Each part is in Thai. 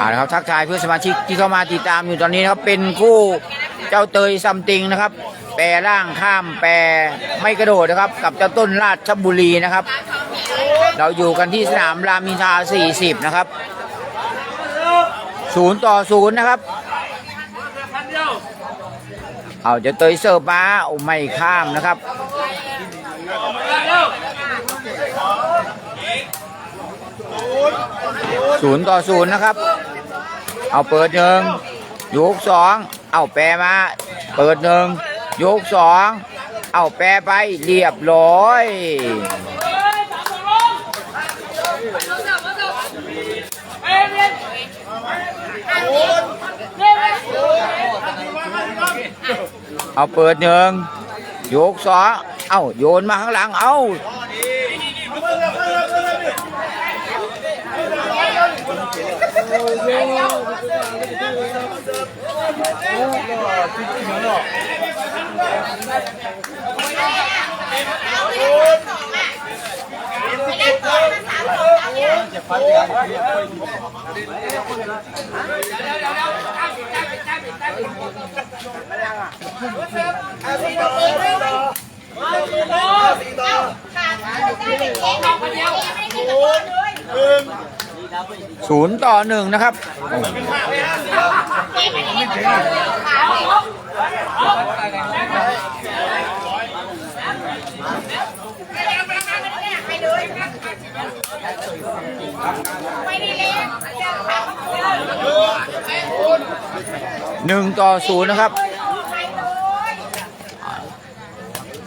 อ่านะครับทักทายเพื่อนสมาชิกที่เข้ามาติดตามอยู่ตอนนี้นะครับเป็นคู่เจ้าเตยซัมติงนะครับ แปรร่างข้ามแปรไม่กระโดดนะครับ กับเจ้าต้นราชบุรีนะครับ เราอยู่กันที่สนามรามินทา40 นะครับ ศูนย์ต่อศูนย์นะครับ เอาจะเตยเสิร์ฟมาโอ้ไม่ข้ามนะครับศูนย์ต่อศูนย์นะครับ เอาเปิดหนึ่งยกสองเอาแปรมา เปิดหนึ่งยกสองเอาแปรไปเรียบร้อย เอาเปิดหนึ่งยกสองเอาโยนมาข้างหลัง เอา ศูนย์ต่อหนึ่งนะครับ หนึ่งต่อศูนย์นะครับ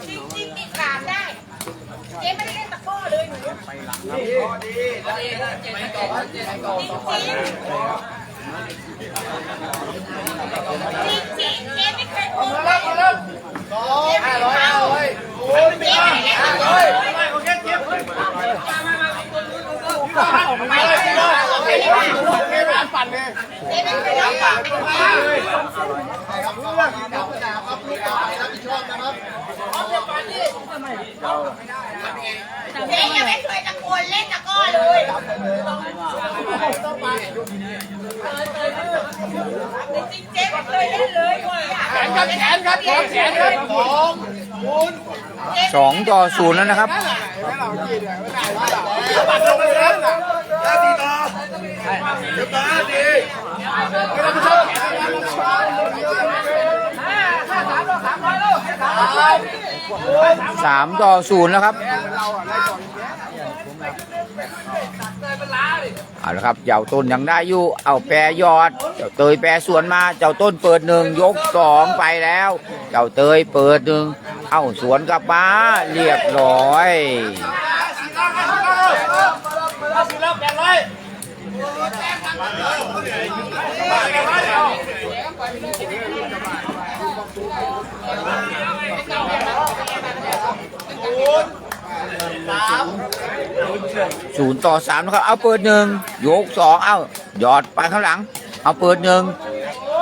จริงๆติดขาดได้เจ๊ไม่ ได้เล่นตะกร้อเลยหนูจริงๆจริงๆเจ๊ไม่เคยโกงเลยเจ๊ไม่เอาเจ๊ไม่ได้เล่นตะกร้อเลยไม่ได้เจ๊ไม่เคยรับปากเป็นคนเจ๊ยังไม่เคยตะโกนเล่นตะก้อเลยจริงเจ๊ไม่เคยเล่นเลยแขนครับแขนครับแขนครับสองต่อศูนย์แล้วนะครับ สามต่อศูนย์แล้วครับเอาละครับเจ้าต้นยังได้อยู่ เอาแปรยอด เจ้าเตยแปรสวนมา เจ้าต้นเปิดหนึ่งยกสองไปแล้ว เจ้าเตยเปิดหนึ่งเอาสวนกลับมาเรียบร้อย ศูนย์ต่อสามนะครับ เอาเปิดหนึ่งยกสองเอาหยอดไปข้างหลัง เอาเปิดหนึ่ง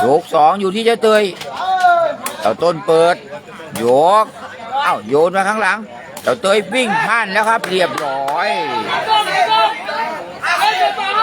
ยกสองอยู่ที่เจ้าเตยเจ้าต้นเปิดยกเอ้าโยนมาข้างหลังเจ้าเตยวิ่งพลาดแล้วครับ เรียบร้อย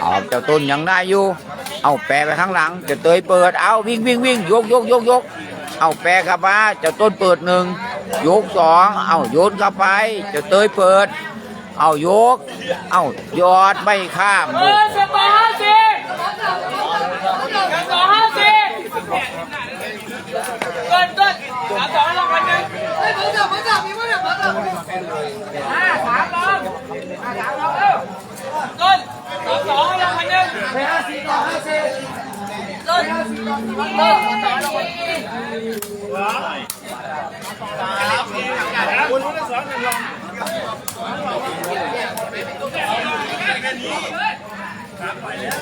เอาเจ้าต้นยังได้อยู่ เอาแปรไปข้างหลังเจ้าเตยเปิด เอาวิ่งวิ่งวิ่งยกยกยกยก เอาแปรกลับมาเจ้าต้นเปิดหนึ่งยกสองเอาโยนเข้าไปเจ้าเตยเปิด เอายก เอายอดไม่ข้ามเออสิบต่อห้าสิบต่อห้าสิบเกินเกินสามสองรางวัลหนึ่งเฮ้ยผมจับผมจับมีมั้ยเนี่ยผมจับ ห้าสามลองห้าสามลองเร็วต้นสองสองลงมาหนึ่งไปห้าสี่ต่อห้าสี่ต้นห้าสี่ต่อสี่อลงสองลงมาคุณรู้ได้สอนกันลงสามไปแล้ว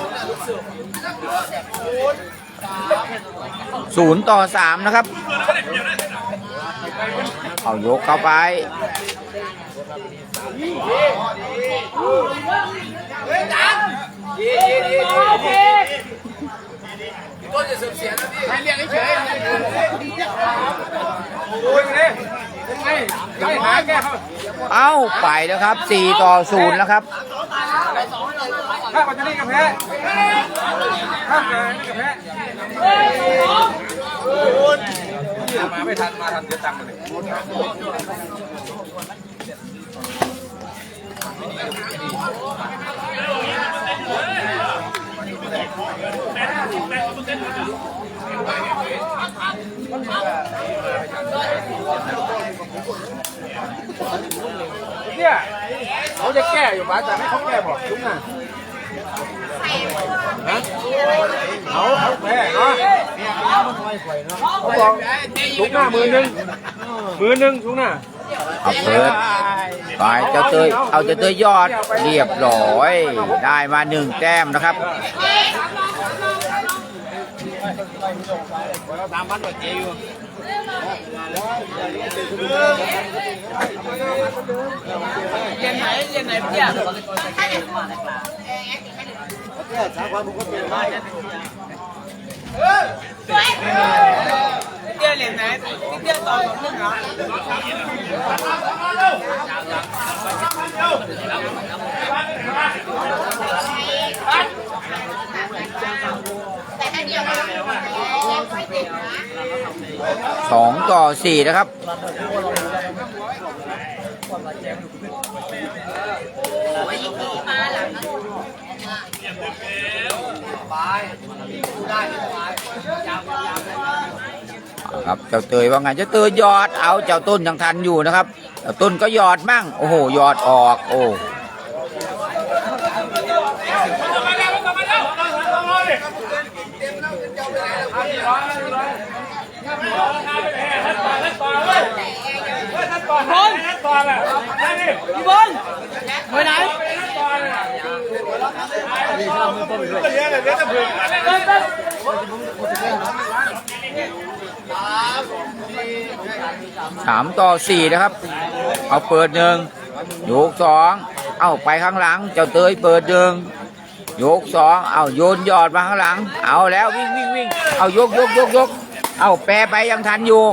ศูนย์ต่อสามนะครับ เอายกเข้าไปโอเคเอาไปแล้วครับสี่ต่อศูนย์แล้วครับข้าปัจจุบันกับแพ้ข้าแพ้กับแพ้เฮ้ มาไม่ทัน มาทันเดี๋ยวตังค์เลยเนี่ยเขาจะแก้อยู่บ้านแต่ให้เขาแก้บอกทุกงานะ เขาเขาแพ้เนาะเขาบอกทุกหน้ามือหนึ่งมือหนึ่งทุกหน้าเอาเปิดไปเจ้าเตยเอาเจ้าเตยยอดเรียบร้อย ได้มาหนึ่งแต้มนะครับเรียนไหนเรียนไหนพี่อะ ก้สาความผมก็เปลี่ยนได้เตี้ยเลยนไหนเตี้ยต่อสองหนึ่งอะสองต่อสี่นะครับโอ้ยมาหลัง ครับเจ้าเตยว่าไงเจ้าเตยยอดเอาเจ้าต้นยังทันอยู่นะครับเจ้าต้นก็ยอดมั่งโอ้โหยอดออก โอ้พี่บอลไปไหนเต้นเต้น สามต่อสี่นะครับ เอาเปิดหนึ่งโยกสอง เอาไปข้างหลัง เจ้าเตยเปิดหนึ่งโยกสอง เอาโยนยอดมาข้างหลัง เอาแล้ววิ่งวิ่งวิ่ง เอายกยกยกยก เอาแปรไปยังทันอยู่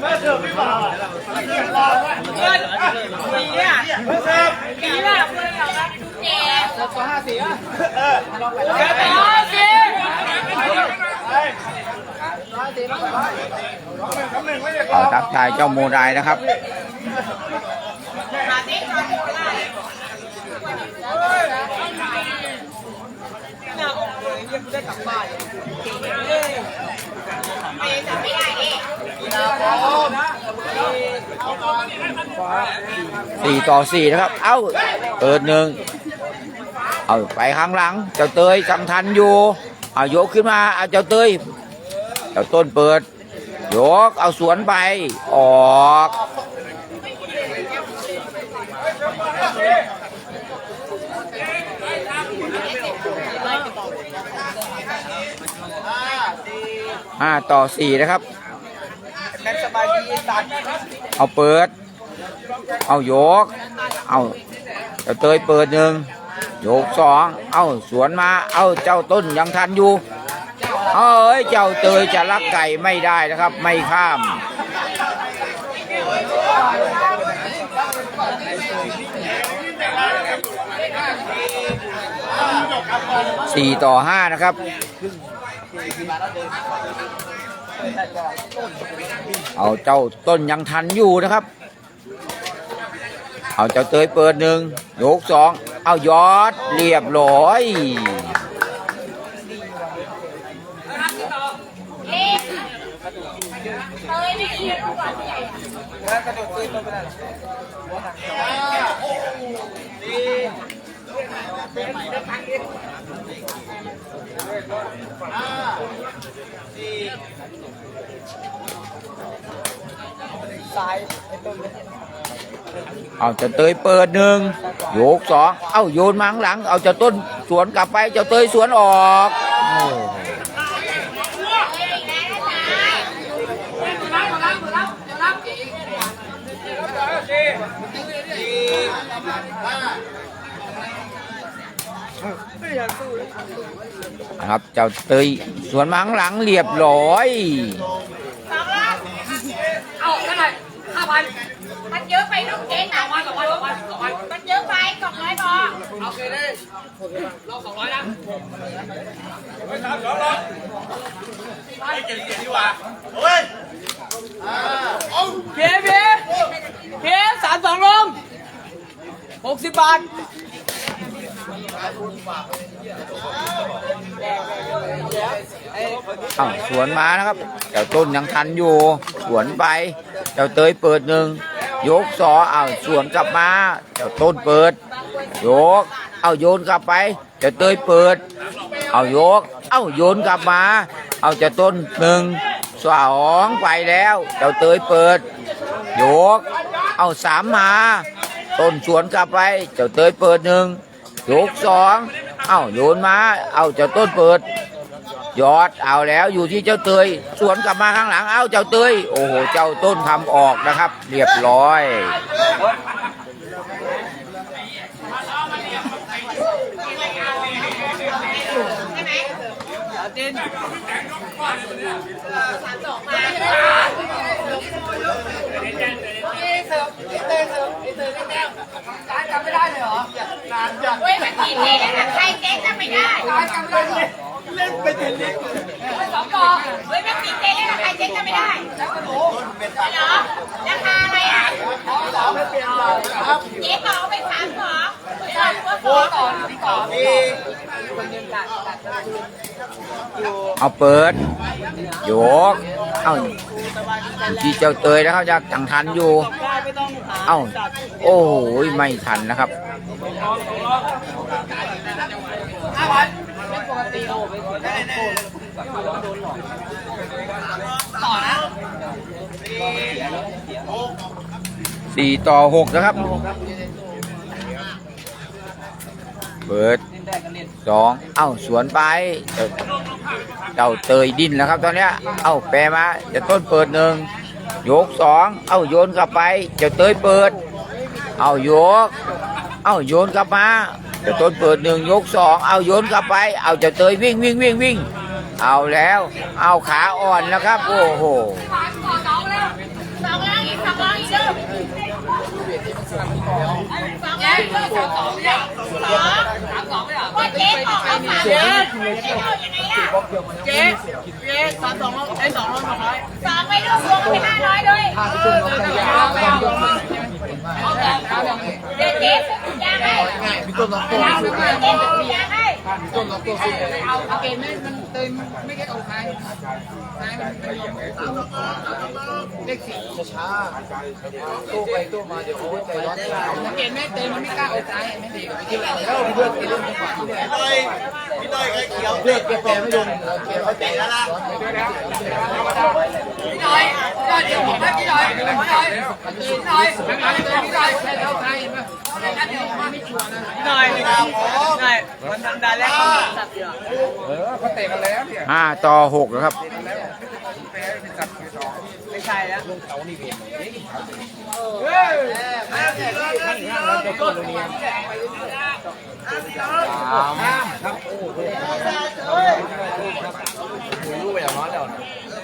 เงินปีเนี่ยปีเนี่ยเพื่อนเราครับเจ๊เกิดต่อห้าสิเอาทักทายเจ้าโมไดนะครับ มาเด็กมาดูได้ หน้าอกเลยยังไม่ได้กลับบ้าน ไม่จะไม่ได้เอง สี่ต่อสี่นะครับ เอาเปิดหนึ่งเอาไปข้างหลัง เจ้าเตยจังทันอยู่เอายกขึ้นมาเอาเจ้าเตยเจ้าต้นเปิด ยกเอาสวนไป ออกห้าต่อสี่นะครับแม่สบายดีสัตว์เอาเปิด เอาโยก เอาเจ้าเตยเปิดหนึ่งโยกสองเอาสวนมา เอาเจ้าต้นยังทันอยู่เอ้ยเจ้าเตยจะลักไก่ไม่ได้นะครับ ไม่ข้ามสี่ต่อห้านะครับ เอาเจ้าต้นยังทันอยู่นะครับ เอาเจ้าเตยเปิดหนึ่งยกสองเอายอดเรียบร้อยเอ๊ะเฮ้ยไม่เรียนรู้นใหญ่แล้ว เอาเจะเตยเปิดหนึ่งโยกสองเอ้าโยนมาข้างหลัง เอาเจะต้นสวนกลับไปเจ้าเตยสวนออกครับเจ้าเตยสวนมาข้งหลังเรียบร้อยสองรอบเอาเท่าไหร่ห้าพัน เยอะไปลูกเจ๊หนักวันสองวันสองวันสองวันมันเยอะไปสองร้อยพอโอเคได้รอบสองร้อยนะเพียเพียเพียสามสองลงหกสิบบาทอ้าวสวนมานะครับเจ้าต้นยังทันอยู่ สวนไป เจ้าเตยเปิดหนึ่ง ยกสองอ้าสวนกลับมาเจ้าต้นเปิด ยก เอาโยนกลับไปเจ้าเตยเปิด เอายก เอาโยนกลับมา เอาเจ้าต้นหนึ่งสองไปแล้ว เจ้าเตยเปิด ยก เอาสามมา ต้นสวนกลับไป เจ้าเตยเปิดหนึ่งยกสองเอาโยนมา เอาเจ้าต้นเปิด ยอดเอาแล้วอยู่ที่เจ้าเตยสวนกลับมาข้างหลังเอาเจ้าเตยโอ้โหเจ้าต้นทำออกนะครับ เรียบร้อยเว้ยมันกี่เจ๊นะใครเจ๊ก็ไม่ได้ เล่นไปถึงนี้สองกองเว้ยมันกี่เจ๊นะใครเจ๊ก็ไม่ได้แล้วก็หนูเหรอราคาอะไรอะเจ๊บอกว่าเป็นสามสองเออตัวสองก่อนเอาเปิดโยกเอ้าอยู่ที่เจ้าเตยนะครับจะจังทันอยู่ เอ้าโอ้โหไม่ทันนะครับ ตีโอไปเสี่ต่อหกนะครับเปิดสองเอ้าสวนไปเจ้าเตยดิ้นแล้วครับตอนเนี้ยเอ้าแปรมาจะต้นเปิดหนึ่งยกสองเอ้าโยนกลับไปเจ้าเตยเปิด เอ้ายก เอ้าโยนกลับมา เจ้าต้นเปิดหนึ่งยกสองเอาโยนกลับไป เอาเจ้าเตยวิ่งวิ่งวิ่งวิ่ง เอาแล้ว เอาขาอ่อนนะครับ โอ้โหสองล้างอีกสองล้วอีกเด้อ สองแล้วอีกเด้อสองสองเนี่ยสองว่าเจ๊บอกว่าสามเจ๊เจ๊เอายังไงล่ะเจ๊เจ๊สามสองลงไอ้สองลงสองร้อยสองไปรวมรวมไปห้าร้อยเลยเดี๋ยวเจ๊ซื้อถุงยางให้พี่ต้นน้องตัวเจ๊ซื้อถุงยางให้เอาเกณฑ์ไม่มันเต็มไม่แค่เอาท้ายท้ยมันเป็นเลขสี่ช้าตู้ไปตู้มาเดี๋ยวโอ้ใจร้อนเกณฑ์ไม่เต็มมันไม่กล้าเอาท้ายไม่ดีแล้วเพื่อนกินเรื่องจังหวะที่เนี่ยพี่ต้อยพี่ต้อยเขียวเลือกแกแปลไม่ลงเขียวเขาใจแล้วล่ะพี่ต้อยพี่ต้อยเดี๋ยวผมให้พี่ต้อยพี่ต้อยพี่ต้อยพี่ต้อยพี่ต้อยแค่เอาท้ายเห็นไหมไม่ชัวร์นะพี่ต้อยพี่ต้อยมันทำได้แล้วสับเดียห้าต่อหกนะครับไม่ใช่แล้ว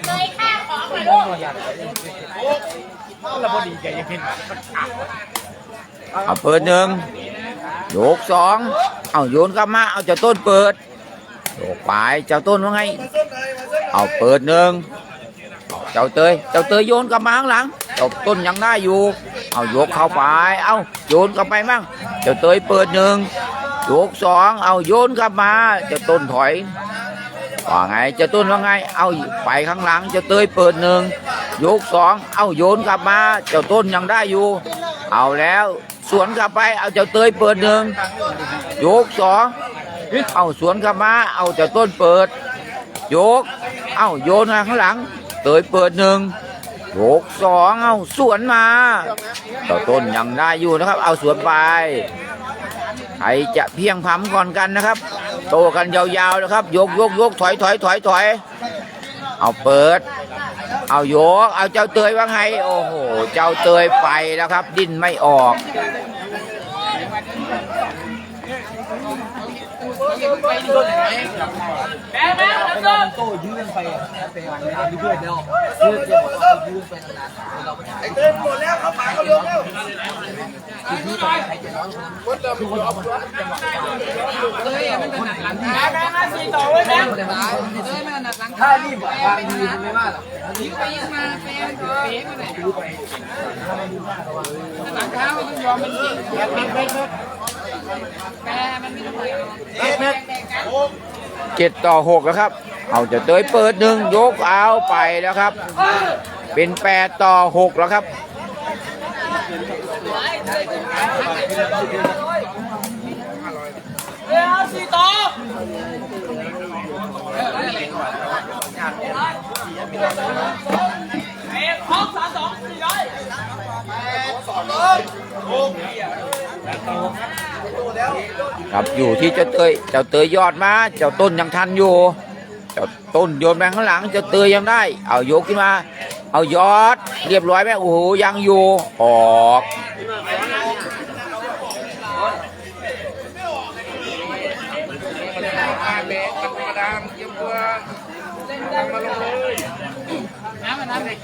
เลยค่าของมาลูกเอาเปิดหนึ่งโยกสองเอาโยนกลับมาเอาเจ้าต้นเปิดโยกไปเจ้าต้นว่าไง เอาเปิดหนึ่งเจ้าเตยเจ้าเตยโยนกลับมาข้างหลังเจ้าต้นยังได้อยู่ เอายกเข้าไป เอาโยนกลับไปมั่งเจ้าเตยเปิดหนึ่งโยกสองเอาโยนกลับมาเจ้าต้นถอยว่าไงเจ้าต้นว่าไง เอาไปข้างหลังเจ้าเตยเปิดหนึ่งโยกสองเอาโยนกลับมาเจ้าต้นยังได้อยู่ เอาแล้วสวนกลับไปเอาเจ้าเตยเปิดหนึ่งยกสองเอาสวนกลับมาเอาเจ้าต้นเปิดยก เอาโยนมาข้างหลัง เตยเปิดหนึ่ง ยกสองเอาสวนมาเจ้าต้นยังได้อยู่นะครับ เอาสวนไปใครจะเพียงพำก่อนกันนะครับ โตกันยาวๆนะครับ ยกยกยกถอยถอยถอยถอยเอาเปิด เอาโยก เอาเจ้าเตยว่าไง โอ้โห เจ้าเตยไปแล้วครับ ดิ้นไม่ออก แม่แม่น้ำส้มโต้ยืนไปไปวันนี้ยืนเพื่อนแล้วยืนจะบอกว่ายืนไปนานเราไม่ได้ไอ้เต้นหมดแล้วเขาปากเขาลงแล้วเฮ้ยมันถนัดหลังแม่แม่สี่ต่อไว้แม่เฮ้ยมันถนัดหลังถ้ารีบวางดีไม่ว่าหรอกยิงไปยิงมาเป๊ะเป๊ะมาไหนหลังเท้าต้องยอมมันยิงแม่มันไม่ต้องไป เจ็ดต่อหกแล้วครับ เอาจะเตยเปิดหนึ่งยกเอาไปแล้วครับ เป็นแปดต่อหกแล้วครับเดี๋ยวสี่ต่อเอ็ดพร้อมสามสองสี่ร้อย ครับอยู่ที่เจ้าเตยเจ้าเตยยอดมา เจ้าต้นยังทันอยู่ เจ้าต้นโยนไปข้างหลัง เจ้าเตยยังได้ เอายกขึ้นมา เอายอด เรียบร้อยไหมโอ้โหยังอยู่ออกน้ำมันน้ำเด็ก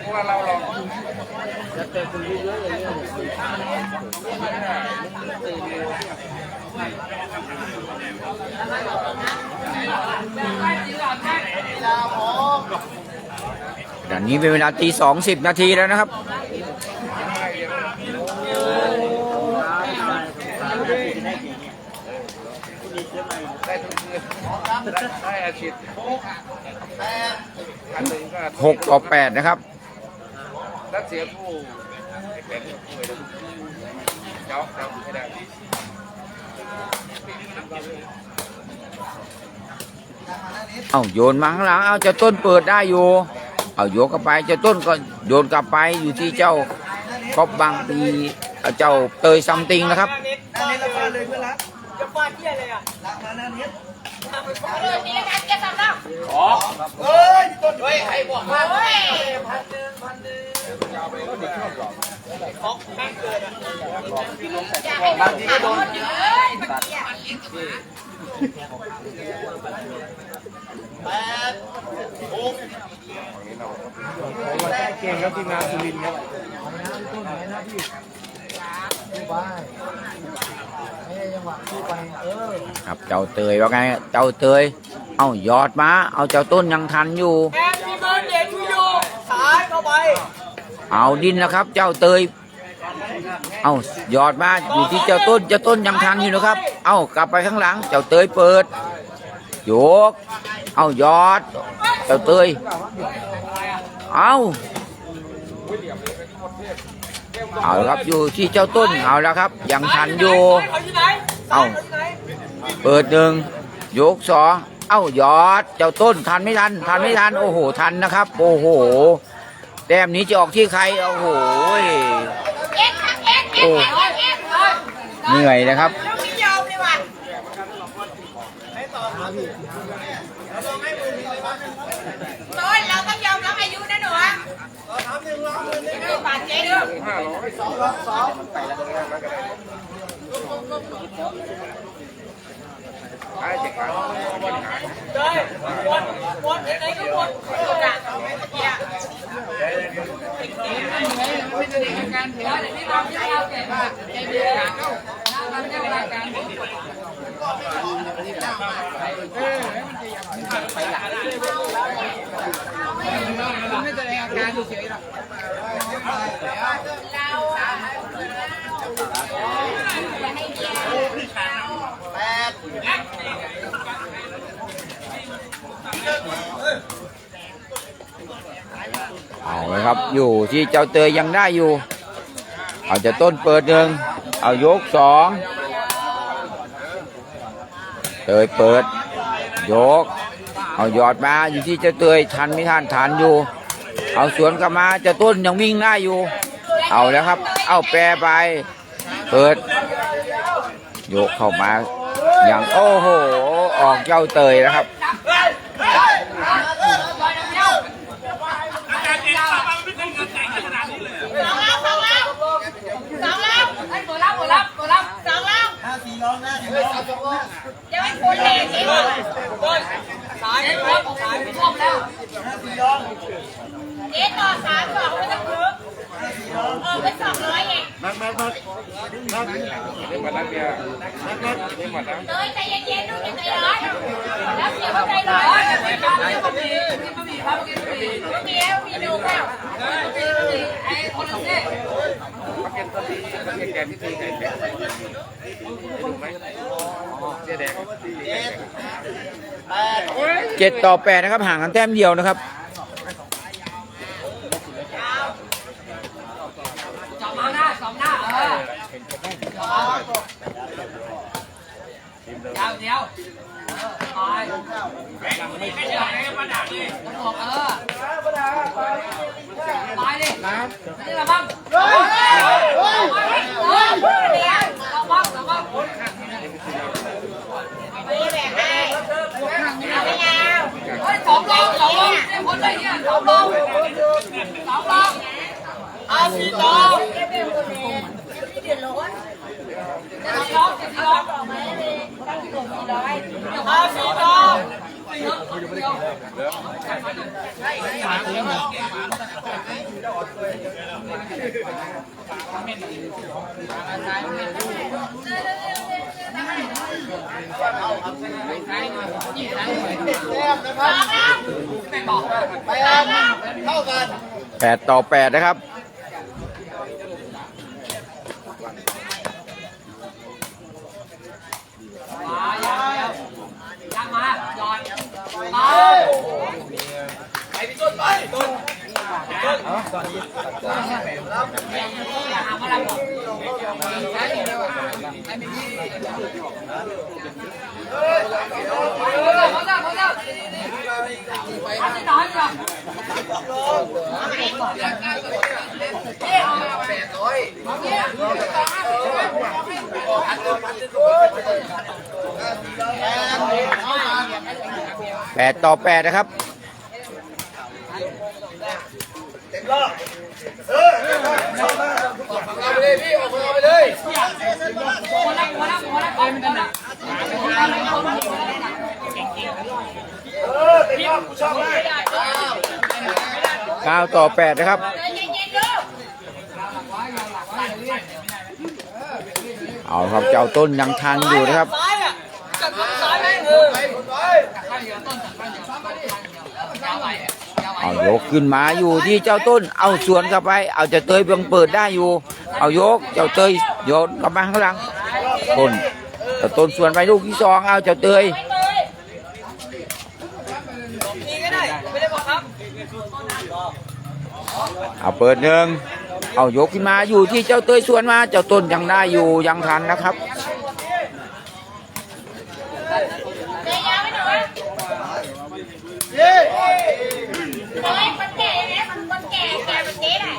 ดันนี้เป็นเวลาตีสองสิบนาทีแล้วนะครับ หกต่อแปดนะครับ รักเสียผู้แข่งผู้เจ้าเจ้าไม่ได้เอาโยนมาข้างหลัง เอาจ้าต้นเปิดได้อยู่ เอาโยกกลับไปเจ้าต้นก็โยนกลับไปอยู่ที่เจ้าก๊อบบางปีเจ้าเตยซัมติงนะครับจะฟาดเที่ยเลยอะเลยมีการแก้สำนักเฮ้ยต้นเฮ้ยใครบอกมาเฮ้ยพันหนึ่งพันหนึ่งอย่าให้มันขาดคนเลยมันเที่ย เก่งครับทีมงานสุรินทร์ครับต้นไหนนะพี่ดูไปไม่ได้จังหวะดูไปเออครับเจ้าเตยว่าไงเจ้าเตยเอายอดมาเอาเจ้าต้นยังทันอยู่แอนมีเบิร์ดเดย์ทูยูสายเข้าไป เอาดินแล้วครับ เจ้าเตยเอายอดมาอยู่ที่เจ้าต้นเจ้าต้นยังทันอยู่นะครับ เอากลับไปข้างหลัง เจ้าเตยเปิดโยก เอายอด เจ้าเตยเอา เอาละครับอยู่ที่เจ้าต้นเอาแล้วครับยังทันอยู่เขาที่ไหนเอาเปิดหนึ่งยกสองเอ้ายอดเจ้าต้นทันไม่ทัน ทันไม่ทันโอ้โหทันนะครับ โอ้โหแต้มนี้จะออกที่ใครโอ้โหเอ็กซ์ครับเอ็กซ์เอ็กซ์เอ็กซ์เอ็กซ์เลยเหนื่อยนะครับ เราไม่ยอมเลยว่ะต้นเราต้องยอมรับอายุนะหนูอะทำห ไอ้เจ็ดพันบริหารเลยวนวนไหนก็วนวนอะเนี่ยไม่ได้ในกาเถียงที่เราที่เราแต่ว่าใจเย็นเข้าทำได้เวลาการเออมันจะยังไปหลังมันไม่แสดงอาการเฉยๆหรอกเอาเลยครับอยู่ที่เจ้าเตยยังได้อยู่ เอาจะต้นเปิดหนึ่งเอายกสอง เตยเปิด ยก เอาหยอดมาอยู่ที่จะเตยทันไม่ทันทันอยู่ เอาสวนกลับมาจะต้นยังวิ่งหน้าอยู่ เอาแล้วครับ เอาแปรไป เปิด ยกเข้ามาอย่างโอ้โห ออกเจ้าเตยแล้วครับ สองแล้วสองแล้วสองแล้วไอ้เปิดรับเปิดรับเปิดรับสองแล้วห้าสี่ร้องนะ ยังไม่พ้นเลยสิวะสายเปิดสายไม่ชอบแล้วเจ๊ต่อสามสองไม่ต้องถือ เออเป็นสองร้อยเองนักนักนักนักนี่มานักเดียวนักนักนี่มานักเอ้ยใจเย็นๆลูกอย่าใจร้อนแล้วเสียงใจร้อนไม่มีไม่มีไม่มีครับไม่มีแล้วมีดูแล้วไอ้คนละเส้นพักเก็ตตีพักเก็ตแกนที่ตีไก่แกนถูกไหมเจ๊แดงเจ็ดต่อแปดนะครับห่างกันแต้มเดียวนะครับ สองหน้าสองหน้าเออ ยาวเดียวไปไม่ใช่อะไรมาดักเลยบอกเออไปดินี่ละบ้างเฮ้ยเฮ้ยเฮ้ยเดี๋ยวระวังระวังไม่แบ่งให้เอาไม่เอาเฮ้ยสองลองสองลองไอ้คนได้เนี่ยสองลองสองลองเอาสี่ลองสองลองสี่ลอ งเอาสี่ลองแปดต่อแปดนะครับ ยังมาหยอดไปหามาแล้วพอแล้วพอแล้วพอแล้วอันนี้น้อยจ้ะ แปดต่อแปดนะครับคนละคนละคนละคนกันนะเก้าต่อแปดนะครับ เอาครับเจ้าต้นยังทันอยู่นะครับซ้ายอะจับซ้ายไหมเอายกขึ้นมาอยู่ที่เจ้าต้น เอาสวนกลับไป เอาเจ้าเตยเบิ่งเปิดได้อยู่ เอายกเจ้าเตยโยนกลับมาข้างหลังต้นเจ้าต้นสวนไปลูกที่สองเอาเจ้าเตยเอาเปิดหนึ่ง เอายกขึ้นมาอยู่ที่เจ้าเตยสวนมา เจ้าต้นยังได้อยู่ยังทันนะครับเดี๋ยวยาวไม่หน่อยเฮ้ยคนแก่เนี่ยมันคนแก่แก่เป็นเจ๊ได้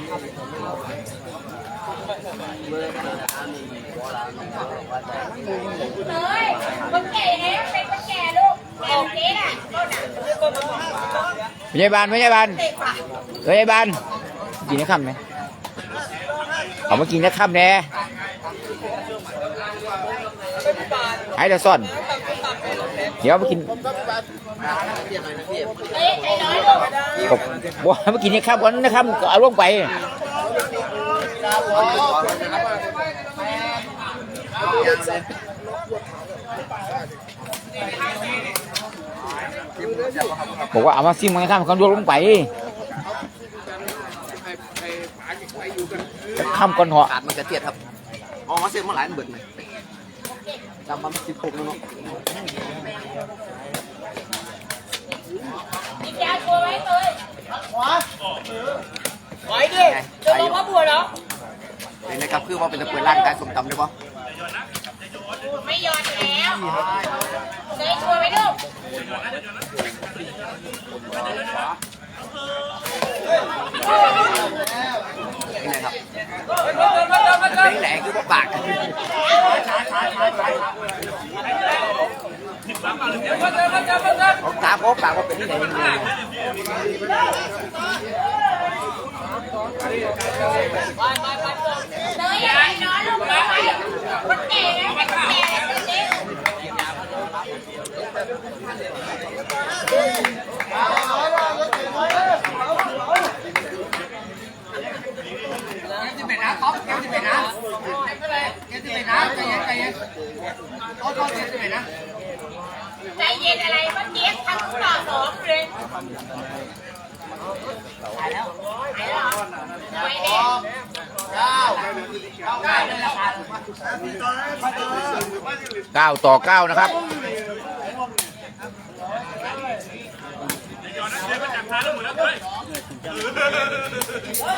เฮ้ยคนแก่เนี่ยเป็นคนแก่ลูกแก่เป็นเจ๊ได้ต้นอะพยาบาลพยาบาลเด็กว่ะพยาบาลกินได้คำไหม เอามากินได้คำแน่ให้เดี๋ยวซ่อน เดี๋ยวมากินบอกบอกมากินได้คำก่อนนะครับก็เอาล่วงไปบอกว่าเอามาซิมมันข้ามเขาโยนลงไป ข้ามก่อนเหรอขาดมันกระเทียดครับอ๋อเส้นมาหลายอันเบิดเลยจำมาสิบหกแล้วเนาะกินยาตัวไว้เลยขวาไหวดิจะลงพระบัวเหรอเป็นไงครับคือว่าเป็นตะเกียบร่างกายสมตำได้ปะไม่ยอมแล้วเจ๊นี่นะครับเป็นแหลกคือปากของตาโป๊ปากว่าเป็นที่ไหนยังไง เนยอะไรน้อยลงมาคนแก่นะคนแก่เด็กเกมที่เป็นนะท็อปเกมที่เป็นนะเกมที่เป็นนะใจเย็นใจเย็นโอ้โหเกมที่เป็นนะใจเย็นอะไรเมื่อกี้ทั้งต่อสองเลยหายแล้วหายแล้วไม่แน่เก้าต่อเก้านะครับ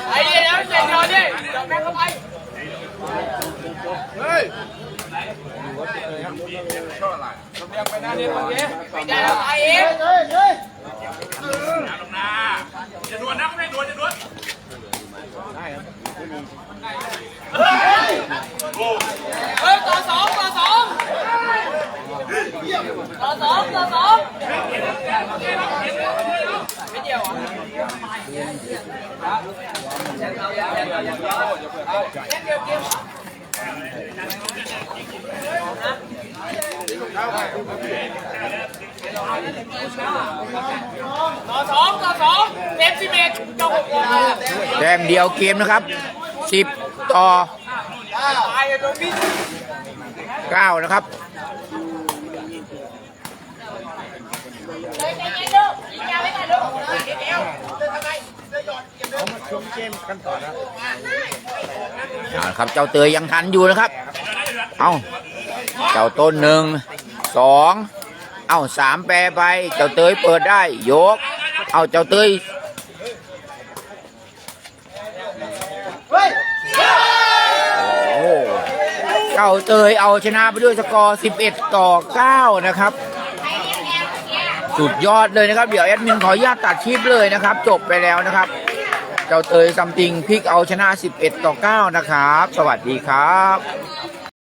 ไอ้เดี๋ยวเดี๋ยวเดี๋ยวดิเดี๋ยวแม่เข้าไปไม่ได้แล้วไอ้เอ็มเฮ้ยต่อสองต่อสอง ต่อสองต่อสองไม่เดียวต่อสองต่อสองเมสิเอ็ดต่อหกแต้มเดียวเกมนะครับสิบต่อเก้านะครับ เลยใจเย็นลูก ยิงยาไว้ก่อนลูกเอาละครับเจ้าเตยยังทันอยู่นะครับ เอาเจ้าต้นหนึ่งสองเอาสามแปรไปเจ้าเตยเปิดได้ยก เอาเจ้าเตยโอ้เจ้าเตยเอาชนะไปด้วยสกอร์ 11 ต่อ 9 นะครับ สุดยอดเลยนะครับ เดี๋ยวแอดมินขออนุญาตตัดคลิปเลยนะครับ จบไปแล้วนะครับ เจ้าเตยซัมติงพลิกเอาชนะ 11 ต่อ 9 นะครับ สวัสดีครับ